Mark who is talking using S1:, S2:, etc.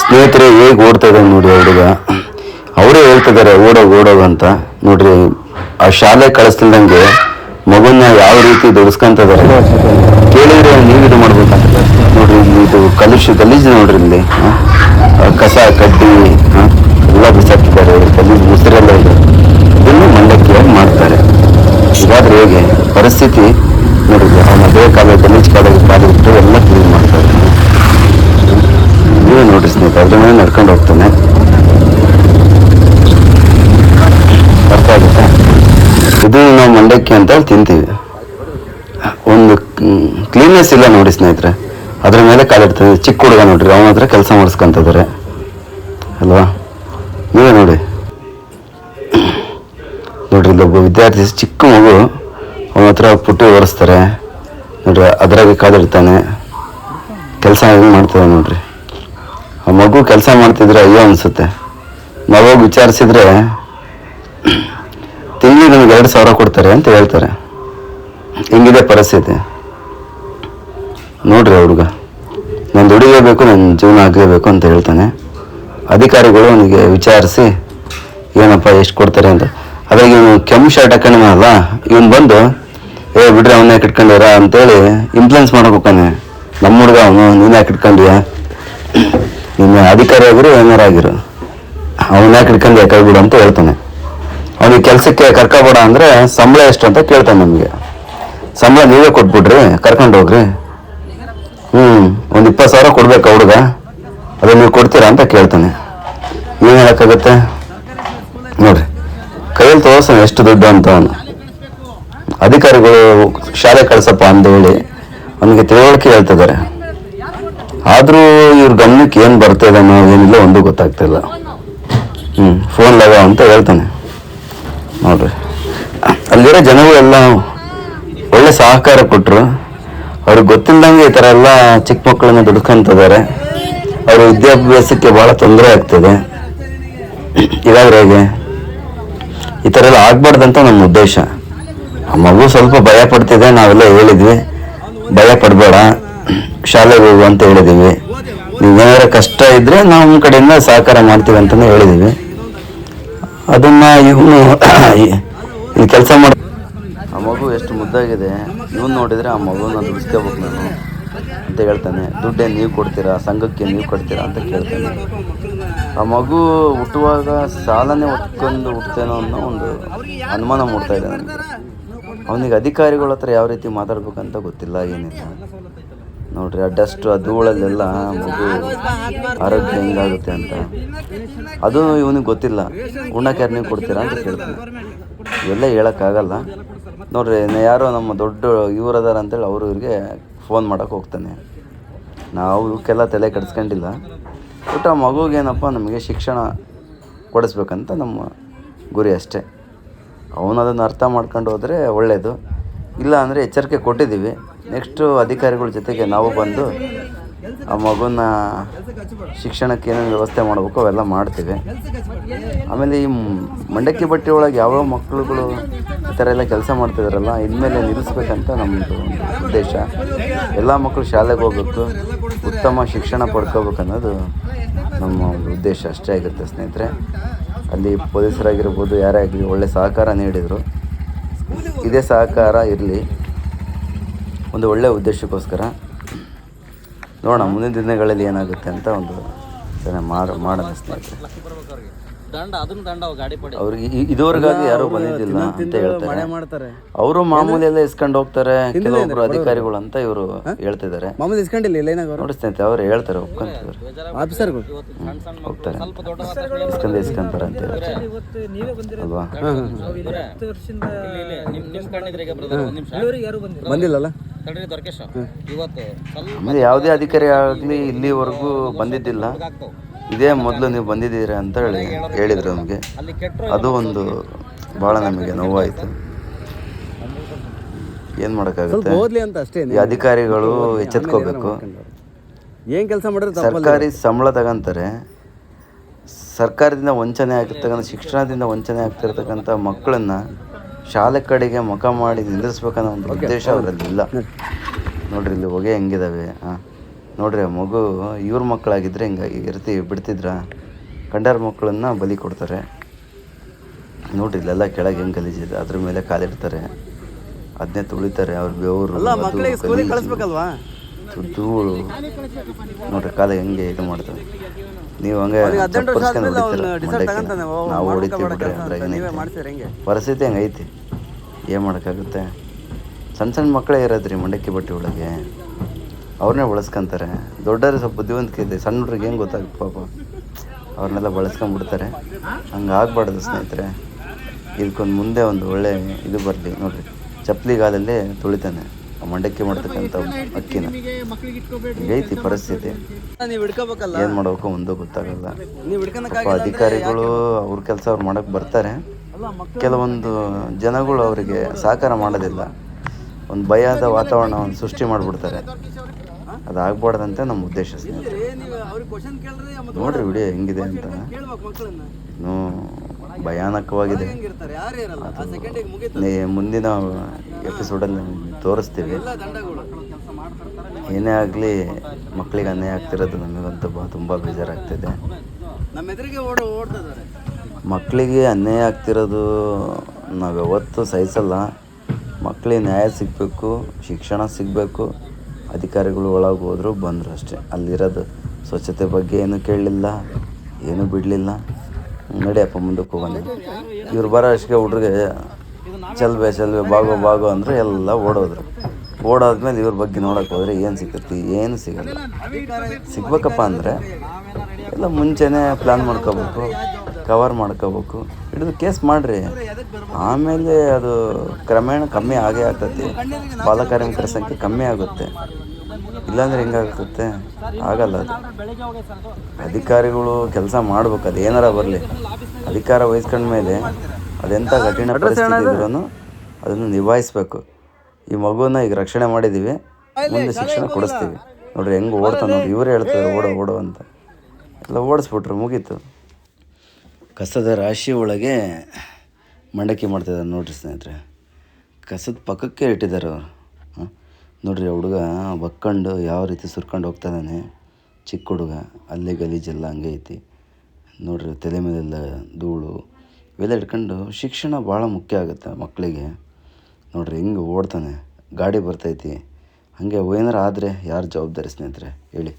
S1: ಸ್ನೇಹಿತರೆ, ಹೇಗೆ ಓಡ್ತಾ ಇದ್ದಾನೆ ನೋಡಿ ಹುಡುಗ. ಅವರೇ ಹೇಳ್ತಿದ್ದಾರೆ ಓಡೋಗಿ ಓಡೋಗ ಅಂತ. ನೋಡ್ರಿ, ಆ ಶಾಲೆ ಕಳಿಸ್ತಿಲ್ದಂಗೆ ಮಗುನ ಯಾವ ರೀತಿ ದುಡಿಸ್ಕೊಂತಿದ್ದಾರೆ ಕೇಳಿದ್ರೆ ನೀವು ಇದು ಮಾಡ್ಬೇಕಂತ ನೋಡ್ರಿ, ಇದು ಕಲುಷ ಗಲೀಜು ನೋಡ್ರಿ ಇಲ್ಲಿ. ಕಸ, ಕಡ್ಡಿ? ಎಲ್ಲ ಬಿಸಾಕಿದ್ದಾರೆ. ಗಲೀಜು ಮುಸಿರೆಲ್ಲ ಇದೆ. ಇದನ್ನು ಮಂಡಕ್ಕಿ ಮಾಡ್ತಾರೆ. ಇದಾದ್ರೆ ಹೇಗೆ, ಪರಿಸ್ಥಿತಿ ನೋಡಿದ್ರೆ ಅವನ ಬೇಕಾದ ಕಾಲ ಗಲೀಜು ಕಾಲ ಎಲ್ಲ ನೋಡ್ರಿ ಸ್ನೇಹಿತ ಅದ್ರ ಮೇಲೆ ನಡ್ಕೊಂಡು ಹೋಗ್ತಾನೆ. ಅರ್ಥ ಆಗುತ್ತೆ? ಇದು ನಾವು ಮಂಡಕ್ಕಿ ಅಂತ ಹೇಳಿ ತಿಂತೀವಿ. ಒಂದು ಕ್ಲೀನ್ನೆಸ್ ಇಲ್ಲ ನೋಡಿ ಸ್ನೇಹಿತರೆ. ಅದ್ರ ಮೇಲೆ ಕಾಲಿಡ್ತದೆ ಚಿಕ್ಕ ಹುಡುಗ ನೋಡ್ರಿ, ಅವನ ಹತ್ರ ಕೆಲಸ ಮಾಡಿಸ್ಕೊಂತಿದ್ದಾರೆ ಅಲ್ವಾ? ನೀವೇ ನೋಡಿ. ನೋಡ್ರಿ ಇಲ್ಲೊಬ್ಬ ವಿದ್ಯಾರ್ಥಿ, ಚಿಕ್ಕ ಮಗು, ಅವನ ಹತ್ರ ಪುಟ್ಟಿ ಓಡಿಸ್ತಾರೆ ನೋಡ್ರಿ, ಅದ್ರಾಗೆ ಕಾಲಿಡ್ತಾನೆ ಕೆಲಸ ಹೆಂಗೆ ಮಾಡ್ತದೆ ನೋಡ್ರಿ. ಆ ಮಗು ಕೆಲಸ ಮಾಡ್ತಿದ್ರೆ ಅಯ್ಯೋ ಅನಿಸುತ್ತೆ. ಮಗುಗೆ ವಿಚಾರಿಸಿದ್ರೆ ತಿಂಗಳು ನಮಗೆ ಎರಡು ಸಾವಿರ ಕೊಡ್ತಾರೆ ಅಂತ ಹೇಳ್ತಾರೆ. ಹಿಂಗಿದೆ ಪರಿಸ್ಥಿತಿ. ನೋಡ್ರಿ ಹುಡುಗ. ನಾನು ದುಡಿಲೇಬೇಕು, ನನ್ನ ಜೀವನ ಆಗಲೇಬೇಕು ಅಂತ ಹೇಳ್ತಾನೆ. ಅಧಿಕಾರಿಗಳು ಅವನಿಗೆ ವಿಚಾರಿಸಿ, ಏನಪ್ಪ, ಎಷ್ಟು ಕೊಡ್ತಾರೆ ಅಂತ. ಅದ್ರಾಗ ಇವನು ಕೆಂಪು ಶರ್ಟ್ ಹಾಕೊಂಡಲ್ಲ ಇವನು ಬಂದು, ಏ, ಬಿಡ್ರಿ ಅವನ್ನ ಯಾಕೆ ಇಟ್ಕೊಂಡಿರ? ಅಂತೇಳಿ ಇನ್ಫ್ಲುಯೆನ್ಸ್ ಮಾಡ್ಬೇಕಾನೆ ಹೋಗ್ತಾನೆ. ನಮ್ಮ ಹುಡುಗ ಅವನು, ನೀನು ಯಾಕೆ ನಿನ್ನ ಅಧಿಕಾರಿ ಆಗಿರು ಏನಾರ ಆಗಿರು. ಅವನ ಯಾಕೆ ಹಿಡ್ಕೊಂಡು ಯಾಕೆ ಬಿಡು ಅಂತ ಹೇಳ್ತಾನೆ. ಅವನಿಗೆ ಕೆಲಸಕ್ಕೆ ಕರ್ಕೊಬೇಡ ಅಂದ್ರೆ ಸಂಬಳ ಎಷ್ಟು ಅಂತ ಕೇಳ್ತಾನೆ ನಮಗೆ. ಸಂಬಳ ನೀವೇ ಕೊಟ್ಬಿಡ್ರಿ, ಕರ್ಕೊಂಡು ಹೋಗ್ರಿ. ಹ್ಞೂ ಒಂದು ಇಪ್ಪತ್ತು ಸಾವಿರ ಕೊಡ್ಬೇಕು ಹುಡುಗ. ಅದನ್ನ ನೀವು ಕೊಡ್ತೀರಾ ಅಂತ ಕೇಳ್ತಾನೆ. ಏನು ಹೇಳೋಕ್ಕಾಗತ್ತೆ? ನೋಡ್ರಿ, ಕೈಯಲ್ಲಿ ತೋರಿಸ್ತಾನೆ ಎಷ್ಟು ದುಡ್ಡು ಅಂತ ಅವನು. ಅಧಿಕಾರಿಗಳು ಶಾಲೆ ಕಳ್ಸಪ್ಪ ಅಂತ ಹೇಳಿ ಅವನಿಗೆ ತಿಳುವಳಿಕೆ ಹೇಳ್ತಿದ್ದಾರೆ. ಆದರೂ ಇವ್ರ ಗಮನಕ್ಕೆ ಏನು ಬರ್ತಾ ಇದ್ದಾನೋ ಏನಿಲ್ಲ, ಒಂದು ಗೊತ್ತಾಗ್ತಿಲ್ಲ. ಹ್ಞೂ ಫೋನ್ ಲಗ ಅಂತ ಹೇಳ್ತಾನೆ. ನೋಡ್ರಿ. ಅಲ್ಲಿರೋ ಜನಗಳೆಲ್ಲ ಒಳ್ಳೆ ಸಹಕಾರ ಕೊಟ್ಟರು ಅವ್ರಿಗೆ ಗೊತ್ತಿಲ್ಲದಂಗೆ ಈ ಥರ ಎಲ್ಲ ಚಿಕ್ಕ ಮಕ್ಕಳನ್ನ ದುಡ್ಕೊಂತಿದ್ದಾರೆ ಅವ್ರ ವಿದ್ಯಾಭ್ಯಾಸಕ್ಕೆ ಭಾಳ ತೊಂದರೆ ಆಗ್ತದೆ. ಇದಾದ್ರೆ ಹೇಗೆ? ಈ ಥರ ಎಲ್ಲ ಆಗ್ಬಾರ್ದಂತ ನಮ್ಮ ಉದ್ದೇಶ. ಆ ಮಗು ಸ್ವಲ್ಪ ಭಯ ಪಡ್ತಿದೆ, ನಾವೆಲ್ಲ ಹೇಳಿದ್ವಿ. ಭಯ ಪಡಬೇಡ. ಶಾಲೆಗೆ ಹೋಗು ಅಂತ ಹೇಳಿದ್ದೀವಿ ಏನಾದ್ರು ಕಷ್ಟ ಇದ್ರೆ ನಮ್ಮ ಕಡೆಯಿಂದ ಸಹಕಾರ ಮಾಡ್ತೀವಿ ಅಂತಲೇ ಹೇಳಿದ್ದೀವಿ ಅದನ್ನ ಇವನು ಈ ಕೆಲಸ ಮಾಡಿ ಆ ಮಗು ಎಷ್ಟು ಮುದ್ದಾಗಿದೆ. ಇವನು ನೋಡಿದರೆ ಆ ಮಗುನ ದುಡಿಸ್ಕೋಬೇಕು ನಾನು ಅಂತ ಹೇಳ್ತಾನೆ. ದುಡ್ಡೇ ನೀವು ಕೊಡ್ತೀರಾ, ಸಂಘಕ್ಕೆ ನೀವು ಕೊಡ್ತೀರಾ ಅಂತ ಕೇಳ್ತಾನೆ. ಆ ಮಗು ಹುಟ್ಟುವಾಗ ಸಾಲನೇ ಹೊತ್ಕೊಂಡು ಹುಟ್ಟೇನೋ ಅನ್ನೋ ಒಂದು ಅನುಮಾನ ಮೂಡ್ತಾ ಇದೆ ನನಗೆ. ಅವನಿಗೆ ಅಧಿಕಾರಿಗಳ ಹತ್ರ ಯಾವ ರೀತಿ ಮಾತಾಡ್ಬೇಕಂತ ಗೊತ್ತಿಲ್ಲ, ಏನಿಲ್ಲ. ನೋಡ್ರಿ, ಆ ಡಸ್ಟ್ ಆ ಧೂಳಲ್ಲೆಲ್ಲ ಮಗು ಆರೋಗ್ಯ ಹೆಂಗಾಗುತ್ತೆ ಅಂತ. ಅದು ಇವನಿಗೆ ಗೊತ್ತಿಲ್ಲ. ಉಣ್ಣಕ್ಕೆ ಯಾರು ನೀವು ಕೊಡ್ತೀರಾ ಅಂತ ಕೇಳ್ತೀನಿ. ಇವೆಲ್ಲ ಹೇಳೋಕ್ಕಾಗಲ್ಲ. ನೋಡ್ರಿ ಯಾರೋ ನಮ್ಮ ದೊಡ್ಡ ಇವರದಾರ ಅಂತೇಳಿ ಅವರು ಇವ್ರಿಗೆ ಫೋನ್ ಮಾಡೋಕೆ ಹೋಗ್ತಾನೆ. ನಾವು ಇವಕ್ಕೆಲ್ಲ ತಲೆ ಕೆಡಿಸ್ಕೊಂಡಿಲ್ಲ. ಬಟ್ ಆ ಮಗುಗೇನಪ್ಪ ನಮಗೆ ಶಿಕ್ಷಣ ಕೊಡಿಸ್ಬೇಕಂತ ನಮ್ಮ ಗುರಿ ಅಷ್ಟೇ. ಅವನು ಅದನ್ನು ಅರ್ಥ ಮಾಡ್ಕೊಂಡು ಹೋದರೆ ಒಳ್ಳೆಯದು ಇಲ್ಲ ಅಂದರೆ ಎಚ್ಚರಿಕೆ ಕೊಟ್ಟಿದ್ದೀವಿ. ನೆಕ್ಸ್ಟು ಅಧಿಕಾರಿಗಳ ಜೊತೆಗೆ ನಾವು ಬಂದು ಆ ಮಗುನ ಶಿಕ್ಷಣಕ್ಕೆ ಏನೇನು ವ್ಯವಸ್ಥೆ ಮಾಡಬೇಕು ಅವೆಲ್ಲ ಮಾಡ್ತೀವಿ. ಆಮೇಲೆ ಈ ಮಂಡಕ್ಕಿ ಬಟ್ಟೆ ಒಳಗೆ ಯಾವ್ಯಾವ ಮಕ್ಕಳುಗಳು ಈ ಥರ ಎಲ್ಲ ಕೆಲಸ ಮಾಡ್ತಿದಾರಲ್ಲ, ಇನ್ಮೇಲೆ ನಿಲ್ಲಿಸ್ಬೇಕಂತ ನಮ್ಮದು ಉದ್ದೇಶ. ಎಲ್ಲ ಮಕ್ಕಳು ಶಾಲೆಗೆ ಹೋಗ್ಬೇಕು, ಉತ್ತಮ ಶಿಕ್ಷಣ ಪಡ್ಕೋಬೇಕು ಅನ್ನೋದು ನಮ್ಮ ಒಂದು ಉದ್ದೇಶ ಅಷ್ಟೇ ಆಗಿರುತ್ತೆ ಸ್ನೇಹಿತರೆ. ಅಲ್ಲಿ ಪೊಲೀಸರಾಗಿರ್ಬೋದು, ಯಾರೇ ಆಗಲಿ ಒಳ್ಳೆ ಸಹಕಾರ ನೀಡಿದರು. ಇದೇ ಸಹಕಾರ ಇರಲಿ. ಒಂದು ಒಳ್ಳೆಯ ಉದ್ದೇಶಕ್ಕೋಸ್ಕರ. ನೋಡೋಣ ಮುಂದಿನ ದಿನಗಳಲ್ಲಿ ಏನಾಗುತ್ತೆ ಅಂತ ಒಂದು ಮಾಡ ಸ್ನೇಹಿತರೆ.
S2: ದಂಡ ಅದನ್ನ ದಂಡ ಅವು ಗಾಡಿ ಪಡೆ
S1: ಅವ್ರಿಗೆ ಇ- ಇದುವರೆಗಾಗಿ ಯಾರು ಬಂದಿದ್ದಿಲ್ಲ ಅಂತ ಹೇಳ್ತಾರೆ.
S3: ಮಾಡ್ತಾರೆ.
S1: ಅವರು ಮಾಮೂಲಿ ಎಲ್ಲ ಇಸ್ಕೊಂಡು ಹೋಗ್ತಾರೆ ಕೆಲವೊಬ್ರು ಅಧಿಕಾರಿಗಳು ಅಂತ ಇವರು ಹೇಳ್ತಿದ್ದಾರೆ.
S3: ಮಾಮೂಲಿ ಇಸ್ಕೊಂಡಿಲ್ಲ ಇಲ್ಲ ಏನಾಗ
S1: ನೋಡಿ ಸ್ನೇಹಿತರೆ ಅವ್ರು ಹೇಳ್ತಾರೆ ಒಪ್ಕೊಂತಿದ್ದಾರೆ.
S3: ಆಫೀಸರ್ಗಳು?
S1: ಹೋಗ್ತಾರೆ. ಇಸ್ಕೊಂಡೆ ಇಸ್ಕೊಂತಾರೆ ಅಂತ ಹೇಳ್ತಾರೆ. ಅಲ್ವಾ?
S2: ನಿಮ್ ನಿಮ್ ಕಣ್ಣಿದ್ರೆ ಈಗ ಬ್ರದರ್ ಒಂದ್ ನಿಮಿಷ.
S3: ಬಂದಿಲ್ಲಲ್ಲ?
S2: ತಡ್ರಿ ದೊರಕೇಶ ಇವತ್ತು ಸ್ವಲ್ಪ
S1: ಆಮೇಲೆ ಯಾವುದೇ ಅಧಿಕಾರಿ ಆಗಲಿ ಇಲ್ಲಿವರೆಗೂ ಬಂದಿದ್ದಿಲ್ಲ.
S2: ಆಗ್ತಾವ
S1: ಇದೇ ಮೊದಲು ನೀವು ಬಂದಿದ್ದೀರಾ ಅಂತ ಹೇಳಿ ಹೇಳಿದ್ರು ನಮಗೆ. ಅದು ಒಂದು ಭಾಳ ನಮಗೆ ನೋವಾಯಿತು. ಏನು ಮಾಡೋಕ್ಕಾಗುತ್ತೆ?
S3: ಓದ್ಲಿ ಅಂತ ಅಷ್ಟೇ
S1: ಈ ಅಧಿಕಾರಿಗಳು ಎಚ್ಚೆತ್ಕೋಬೇಕು.
S3: ಏನು ಕೆಲಸ ಮಾಡಿದ್ರೆ
S1: ಸರ್ಕಾರಿ ಸಂಬಳ ತಗೊಂತಾರೆ. ಸರ್ಕಾರದಿಂದ ವಂಚನೆ ಆಗಿರ್ತಕ್ಕಂಥ ಶಿಕ್ಷಣದಿಂದ ವಂಚನೆ ಆಗ್ತಿರ್ತಕ್ಕಂಥ ಮಕ್ಕಳನ್ನ ಶಾಲೆ ಕಡೆಗೆ ಮುಖ ಮಾಡಿ ನಿಂದಿರಿಸ್ಬೇಕನ್ನೋ ಒಂದು ಉದ್ದೇಶ ಅವರಲ್ಲಿ ಇಲ್ಲ ನೋಡ್ರಿ ಇಲ್ಲಿ ಹೊಗೆ ಹೆಂಗಿದಾವೆ. ಹಾಂ. ನೋಡ್ರಿ ಆ ಮಗು ಇವ್ರ ಮಕ್ಕಳಾಗಿದ್ದರೆ ಹಿಂಗೆ ಇರ್ತಿ ಬಿಡ್ತಿದ್ರ? ಕಂಡಾರ ಮಕ್ಕಳನ್ನ ಬಲಿ ಕೊಡ್ತಾರೆ. ನೋಡ್ರಿ ಇಲ್ಲೆಲ್ಲ ಕೆಳಗೆ ಹೆಂಗೆ ಗಲೀಜಿದೆ ಅದ್ರ ಮೇಲೆ ಕಾಲಿಡ್ತಾರೆ. ಅದನ್ನೇ ತುಳಿತಾರೆ ಅವ್ರ ಬೆವರು ಧೂಳು ನೋಡ್ರಿ ಕಾಲ ಹೆಂಗೆ ಇದು ಮಾಡ್ತಾರೆ ನೀವು ಹಂಗೆ ನಾವು ಹೊಡಿತೀವಿ ಬಿಡ್ರಿ?
S3: ಮಾಡ್ತೀರಿ ಹೆಂಗೆ?
S1: ಪರಿಸ್ಥಿತಿ ಹಂಗೈತಿ ಏನು ಮಾಡೋಕ್ಕಾಗುತ್ತೆ? ಸಣ್ಣ ಸಣ್ಣ ಮಕ್ಕಳೇ ಇರೋದ್ರಿ ಮಂಡಕ್ಕಿ ಬಟ್ಟೆ ಒಳಗೆ. ಅವ್ರನ್ನೇ ಬಳಸ್ಕೊಂತಾರೆ. ದೊಡ್ಡವ್ರಿಗೆ ಸ್ವಲ್ಪ ಬುದ್ಧಿವಂತಿಕೆ ಇದೆ. ಸಣ್ಣ ಹುಡ್ರಿಗೆ ಏನು ಗೊತ್ತಾಗುತ್ತೆ? ಪಾಪ. ಅವ್ರನ್ನೆಲ್ಲ ಬಳಸ್ಕೊಂಬಿಡ್ತಾರೆ ಹಂಗೆ ಆಗ್ಬಾರ್ದು ಸ್ನೇಹಿತರೆ. ಇದಕ್ಕೊಂದು ಮುಂದೆ ಒಂದು ಒಳ್ಳೆ ಇದು ಬರಲಿ. ನೋಡ್ರಿ ಚಪ್ಪಲಿಗಾಲಲ್ಲಿ ತುಳಿತಾನೆ. ಮಂಡಕ್ಕಿ ಮಾಡ್ತಕ್ಕಂಥ ಅಕ್ಕಿನ. ಐತಿ ಪರಿಸ್ಥಿತಿ. ಏನು ಮಾಡಬೇಕು ಮುಂದೆ ಗೊತ್ತಾಗಲ್ಲ. ಅಧಿಕಾರಿಗಳು ಅವ್ರ ಕೆಲಸ ಅವ್ರು ಮಾಡೋಕ್ಕೆ ಬರ್ತಾರೆ. ಕೆಲವೊಂದು ಜನಗಳು ಅವರಿಗೆ ಸಹಕಾರ ಮಾಡೋದಿಲ್ಲ. ಒಂದು ಭಯದ ವಾತಾವರಣವನ್ನು ಸೃಷ್ಟಿ ಮಾಡಿಬಿಡ್ತಾರೆ. ಅದಾಗಬಾರ್ದಂತೆ ನಮ್ಮ ಉದ್ದೇಶ ನೋಡ್ರಿ ವಿಡಿಯೋ ಹೆಂಗಿದೆ ಅಂತ. ಇನ್ನೂ ಭಯಾನಕವಾಗಿದೆ. ಮುಂದಿನ ಎಪಿಸೋಡಲ್ಲಿ ತೋರಿಸ್ತೀವಿ. ಏನೇ ಆಗಲಿ ಮಕ್ಕಳಿಗೆ ಅನ್ಯಾಯ ಆಗ್ತಿರೋದು ನಮಗಂತೂ ತುಂಬ ಬೇಜಾರಾಗ್ತಿದೆ. ಮಕ್ಕಳಿಗೆ ಅನ್ಯಾಯ ಆಗ್ತಿರೋದು ನಾವು ಯಾವತ್ತೂ ಸಹಿಸಲ್ಲ. ಮಕ್ಕಳಿಗೆ ನ್ಯಾಯ ಸಿಗಬೇಕು ಶಿಕ್ಷಣ ಸಿಗಬೇಕು. ಅಧಿಕಾರಿಗಳು ಒಳಗೆ ಹೋದರು, ಬಂದರು ಅಷ್ಟೇ. ಅಲ್ಲಿರೋದು ಸ್ವಚ್ಛತೆ ಬಗ್ಗೆ ಏನೂ ಕೇಳಲಿಲ್ಲ, ಏನೂ ಬಿಡಲಿಲ್ಲ. ನಡೆಯಪ್ಪ ಮುಂದಕ್ಕೆ ಹೋಗೋಣ. ಇವ್ರು ಬರೋ ಅಷ್ಟೇ ಹುಡ್ರಿಗೆ ಚಲ್ಬೆ ಚಲ್ಬೆ ಬಾಗೋ ಬಾಗೋ ಅಂದರೆ ಎಲ್ಲ ಓಡೋದ್ರು. ಓಡಾದ್ಮೇಲೆ ಇವ್ರ ಬಗ್ಗೆ ನೋಡೋಕೆ ಹೋದರೆ ಏನು ಸಿಗುತ್ತೆ ಏನು ಸಿಗಲ್ಲ. ಸಿಗ್ಬೇಕಪ್ಪ ಅಂದರೆ ಎಲ್ಲ ಮುಂಚೆನೇ ಪ್ಲ್ಯಾನ್ ಮಾಡ್ಕೋಬೇಕು ಕವರ್ ಮಾಡ್ಕೋಬೇಕು. ಹಿಡಿದು ಕೇಸ್ ಮಾಡಿರಿ. ಆಮೇಲೆ ಅದು ಕ್ರಮೇಣ ಕಮ್ಮಿ ಆಗೇ ಆಗ್ತೈತಿ. ಬಾಲಕಾರ್ಮಿಕರ ಸಂಖ್ಯೆ ಕಮ್ಮಿ ಆಗುತ್ತೆ. ಇಲ್ಲಾಂದ್ರೆ ಹೆಂಗಾಗುತ್ತೆ? ಆಗಲ್ಲ ಅದು. ಅಧಿಕಾರಿಗಳು ಕೆಲಸ ಮಾಡ್ಬೇಕು ಅದು ಏನಾರ ಬರಲಿ. ಅಧಿಕಾರ ವಹಿಸ್ಕೊಂಡ್ಮೇಲೆ ಅದೆಂಥ ಕಠಿಣ ಪರಿಸ್ಥಿತಿ ಇದ್ರೂ ಅದನ್ನು ನಿಭಾಯಿಸ್ಬೇಕು. ಈ ಮಗುವನ್ನ ಈಗ ರಕ್ಷಣೆ ಮಾಡಿದ್ದೀವಿ ಮುಂದೆ ಶಿಕ್ಷಣ ಕೊಡಿಸ್ತೀವಿ. ನೋಡ್ರಿ ಹೆಂಗೆ ಓಡ್ತಾನೆ ನೋಡಿ ಇವರೇ ಹೇಳ್ತಾರೆ ಓಡೋ ಓಡೋ ಅಂತ. ಎಲ್ಲ ಓಡಿಸ್ಬಿಟ್ರು ಮುಗೀತು. ಕಸದ ರಾಶಿ ಒಳಗೆ ಮಂಡಕ್ಕಿ ಮಾಡ್ತಿದ್ದಾರೆ ನೋಡ್ರಿ ಸ್ನೇಹಿತರೆ. ಕಸದ ಪಕ್ಕಕ್ಕೆ ಇಟ್ಟಿದ್ದಾರೆ ಅವರು. ನೋಡ್ರಿ, ಆ ಹುಡುಗ ಒಕ್ಕಂಡು ಯಾವ ರೀತಿ ಸುರ್ಕೊಂಡು ಹೋಗ್ತಾ ಇದ್ದಾನೆ. ಚಿಕ್ಕ ಹುಡುಗ, ಅಲ್ಲೇ ಗಲೀಜೆಲ್ಲ ಹಂಗೆ ಐತಿ. ನೋಡ್ರಿ, ತಲೆ ಮೇಲೆಲ್ಲ ಧೂಳು. ಇವೆಲ್ಲ ಇಟ್ಕೊಂಡು ಶಿಕ್ಷಣ ಭಾಳ ಮುಖ್ಯ ಆಗುತ್ತೆ ಮಕ್ಕಳಿಗೆ. ನೋಡ್ರಿ, ಹೆಂಗೆ ಓಡ್ತಾನೆ. ಗಾಡಿ ಬರ್ತೈತಿ. ಹಾಗೆ ಏನಾರು ಆದರೆ ಯಾರು ಜವಾಬ್ದಾರಿ ಸ್ನೇಹಿತರೆ, ಹೇಳಿ.